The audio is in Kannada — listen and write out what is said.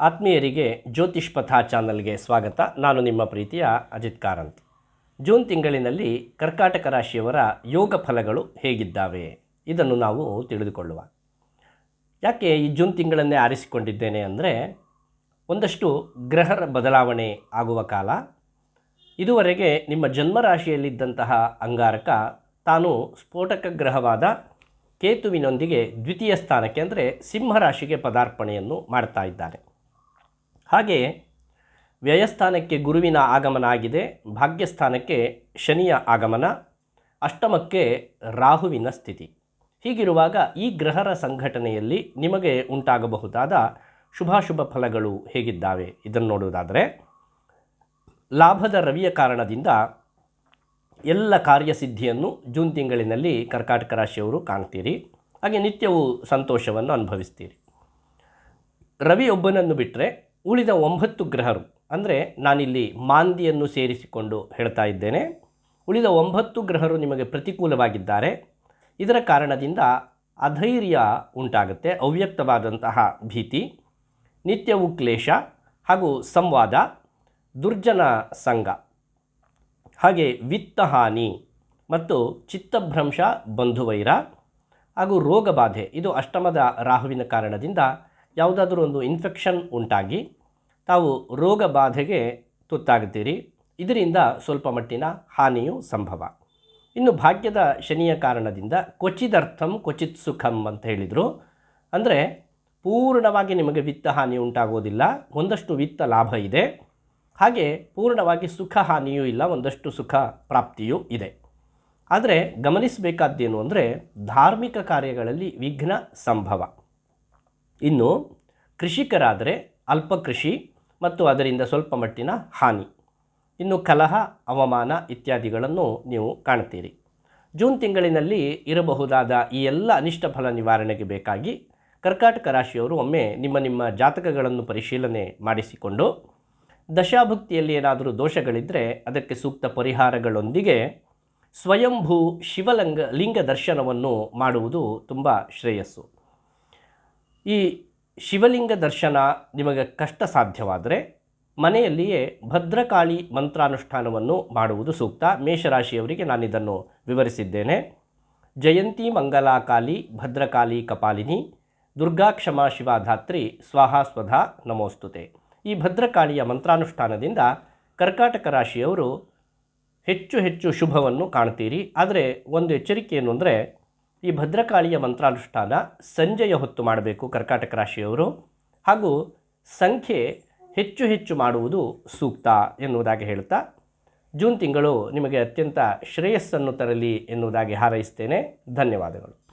ಆತ್ಮೀಯರಿಗೆ ಜ್ಯೋತಿಷ್ ಪಥ ಚಾನಲ್ಗೆ ಸ್ವಾಗತ. ನಾನು ನಿಮ್ಮ ಪ್ರೀತಿಯ ಅಜಿತ್ ಕಾರಂತ್. ಜೂನ್ ತಿಂಗಳಿನಲ್ಲಿ ಕರ್ಕಾಟಕ ರಾಶಿಯವರ ಯೋಗ ಫಲಗಳು ಹೇಗಿದ್ದಾವೆ? ಇದನ್ನು ನಾವು ತಿಳಿದುಕೊಳ್ಳುವ. ಯಾಕೆ ಈ ಜೂನ್ ತಿಂಗಳನ್ನೇ ಆರಿಸಿಕೊಂಡಿದ್ದೇನೆ ಅಂದರೆ, ಒಂದಷ್ಟು ಗ್ರಹರ ಬದಲಾವಣೆ ಆಗುವ ಕಾಲ. ಇದುವರೆಗೆ ನಿಮ್ಮ ಜನ್ಮರಾಶಿಯಲ್ಲಿದ್ದಂತಹ ಅಂಗಾರಕ ತಾನು ಸ್ಫೋಟಕ ಗ್ರಹವಾದ ಕೇತುವಿನೊಂದಿಗೆ ದ್ವಿತೀಯ ಸ್ಥಾನಕ್ಕೆ ಅಂದರೆ ಸಿಂಹರಾಶಿಗೆ ಪದಾರ್ಪಣೆಯನ್ನು ಮಾಡ್ತಾ ಇದ್ದಾನೆ ಹಾಗೆಯೇ ವ್ಯಯಸ್ಥಾನಕ್ಕೆ ಗುರುವಿನ ಆಗಮನ ಆಗಿದೆ, ಭಾಗ್ಯಸ್ಥಾನಕ್ಕೆ ಶನಿಯ ಆಗಮನ, ಅಷ್ಟಮಕ್ಕೆ ರಾಹುವಿನ ಸ್ಥಿತಿ. ಹೀಗಿರುವಾಗ ಈ ಗ್ರಹರ ಸಂಘಟನೆಯಲ್ಲಿ ನಿಮಗೆ ಉಂಟಾಗಬಹುದಾದ ಶುಭಾಶುಭ ಫಲಗಳು ಹೇಗಿದ್ದಾವೆ? ಇದನ್ನು ನೋಡುವುದಾದರೆ, ಲಾಭದ ರವಿಯ ಕಾರಣದಿಂದ ಎಲ್ಲ ಕಾರ್ಯಸಿದ್ಧಿಯನ್ನು ಜೂನ್ ತಿಂಗಳಿನಲ್ಲಿ ಕರ್ಕಾಟಕ ರಾಶಿಯವರು ಕಾಣ್ತೀರಿ, ಹಾಗೆ ನಿತ್ಯವೂ ಸಂತೋಷವನ್ನು ಅನುಭವಿಸ್ತೀರಿ. ರವಿಯೊಬ್ಬನನ್ನು ಬಿಟ್ಟರೆ ಉಳಿದ ಒಂಬತ್ತು ಗ್ರಹರು, ಅಂದರೆ ನಾನಿಲ್ಲಿ ಮಾಂದಿಯನ್ನು ಸೇರಿಸಿಕೊಂಡು ಹೇಳ್ತಾ ಇದ್ದೇನೆ. ಉಳಿದ ಒಂಬತ್ತು ಗ್ರಹರು ನಿಮಗೆ ಪ್ರತಿಕೂಲವಾಗಿದ್ದಾರೆ. ಇದರ ಕಾರಣದಿಂದ ಅಧೈರ್ಯ ಉಂಟಾಗುತ್ತೆ, ಅವ್ಯಕ್ತವಾದಂತಹ ಭೀತಿ, ನಿತ್ಯವು ಕ್ಲೇಶ ಹಾಗೂ ಸಂವಾದ, ದುರ್ಜನ ಸಂಘ. ಹಾಗೆ ವಿತ್ತಹಾನಿ ಮತ್ತು ಚಿತ್ತಭ್ರಂಶ, ಬಂಧುವೈರ ಹಾಗೂ ರೋಗಬಾಧೆ, ಇದು ಅಷ್ಟಮದ ರಾಹುವಿನ ಕಾರಣದಿಂದ ಯಾವುದಾದ್ರೂ ಒಂದು ಇನ್ಫೆಕ್ಷನ್ ಉಂಟಾಗಿ ತಾವು ರೋಗ ಬಾಧೆಗೆ ತುತ್ತಾಗ್ತೀರಿ ಇದರಿಂದ ಸ್ವಲ್ಪ ಮಟ್ಟಿನ ಹಾನಿಯು ಸಂಭವ. ಇನ್ನು ಭಾಗ್ಯದ ಶನಿಯ ಕಾರಣದಿಂದ ಕ್ವಚಿದರ್ಥಂ ಕ್ವಚಿತ್ ಸುಖಂ ಅಂತ ಹೇಳಿದರು. ಅಂದರೆ ಪೂರ್ಣವಾಗಿ ನಿಮಗೆ ವಿತ್ತ ಹಾನಿ ಉಂಟಾಗೋದಿಲ್ಲ. ಒಂದಷ್ಟು ವಿತ್ತ ಲಾಭ ಇದೆ. ಹಾಗೆ ಪೂರ್ಣವಾಗಿ ಸುಖ ಹಾನಿಯೂ ಇಲ್ಲ, ಒಂದಷ್ಟು ಸುಖ ಪ್ರಾಪ್ತಿಯೂ ಇದೆ. ಆದರೆ ಗಮನಿಸಬೇಕಾದ್ದೇನು ಅಂದರೆ ಧಾರ್ಮಿಕ ಕಾರ್ಯಗಳಲ್ಲಿ ವಿಘ್ನ ಸಂಭವ. ಇನ್ನು ಕೃಷಿಕರಾದರೆ ಅಲ್ಪ ಕೃಷಿ ಮತ್ತು ಅದರಿಂದ ಸ್ವಲ್ಪ ಮಟ್ಟಿನ ಹಾನಿ. ಇನ್ನು ಕಲಹ ಅವಮಾನ ಇತ್ಯಾದಿಗಳನ್ನು ನೀವು ಕಾಣ್ತೀರಿ ಜೂನ್ ತಿಂಗಳಿನಲ್ಲಿ ಇರಬಹುದಾದ ಈ ಎಲ್ಲ ಅನಿಷ್ಟ ಫಲ ನಿವಾರಣೆಗೆ ಬೇಕಾಗಿ ಕರ್ಕಾಟಕ ರಾಶಿಯವರು ಒಮ್ಮೆ ನಿಮ್ಮ ನಿಮ್ಮ ಜಾತಕಗಳನ್ನು ಪರಿಶೀಲನೆ ಮಾಡಿಸಿಕೊಂಡು ದಶಾಭುಕ್ತಿಯಲ್ಲಿ ಏನಾದರೂ ದೋಷಗಳಿದ್ದರೆ ಅದಕ್ಕೆ ಸೂಕ್ತ ಪರಿಹಾರಗಳೊಂದಿಗೆ ಸ್ವಯಂಭೂ ಶಿವಲಿಂಗ ಲಿಂಗ ದರ್ಶನವನ್ನು ಮಾಡುವುದು ತುಂಬ ಶ್ರೇಯಸ್ಸು. ಈ ಶಿವಲಿಂಗ ದರ್ಶನ ನಿಮಗೆ ಕಷ್ಟ ಸಾಧ್ಯವಾದರೆ ಮನೆಯಲ್ಲಿಯೇ ಭದ್ರಕಾಳಿ ಮಂತ್ರಾನುಷ್ಠಾನವನ್ನು ಮಾಡುವುದು ಸೂಕ್ತ. ಮೇಷರಾಶಿಯವರಿಗೆ ನಾನು ಇದನ್ನು ವಿವರಿಸಿದ್ದೇನೆ. ಜಯಂತಿ ಮಂಗಲಾಕಾಲಿ ಭದ್ರಕಾಳಿ, ಕಪಾಲಿನಿ ದುರ್ಗಾ ಕ್ಷಮಾ ಶಿವಾಧಾತ್ರಿ, ಸ್ವಾಹ, ಸ್ವಧಾ, ನಮೋಸ್ತುತೆ. ಈ ಭದ್ರಕಾಳಿಯ ಮಂತ್ರಾನುಷ್ಠಾನದಿಂದ ಕರ್ಕಾಟಕ ರಾಶಿಯವರು ಹೆಚ್ಚು ಹೆಚ್ಚು ಶುಭವನ್ನು ಕಾಣ್ತೀರಿ. ಆದರೆ ಒಂದು ಎಚ್ಚರಿಕೆ ಏನು ಅಂದರೆ ಈ ಭದ್ರಕಾಳಿಯ ಮಂತ್ರಾನುಷ್ಠಾನ ಸಂಜೆಯ ಹೊತ್ತು ಮಾಡಬೇಕು ಕರ್ಕಾಟಕ ರಾಶಿಯವರು. ಹಾಗೂ ಸಂಖ್ಯೆ ಹೆಚ್ಚು ಹೆಚ್ಚು ಮಾಡುವುದು ಸೂಕ್ತ ಎನ್ನುವುದಾಗಿ ಹೇಳ್ತಾ ಜೂನ್ ತಿಂಗಳು ನಿಮಗೆ ಅತ್ಯಂತ ಶ್ರೇಯಸ್ಸನ್ನು ತರಲಿ ಎನ್ನುವುದಾಗಿ ಹಾರೈಸ್ತೇನೆ. ಧನ್ಯವಾದಗಳು.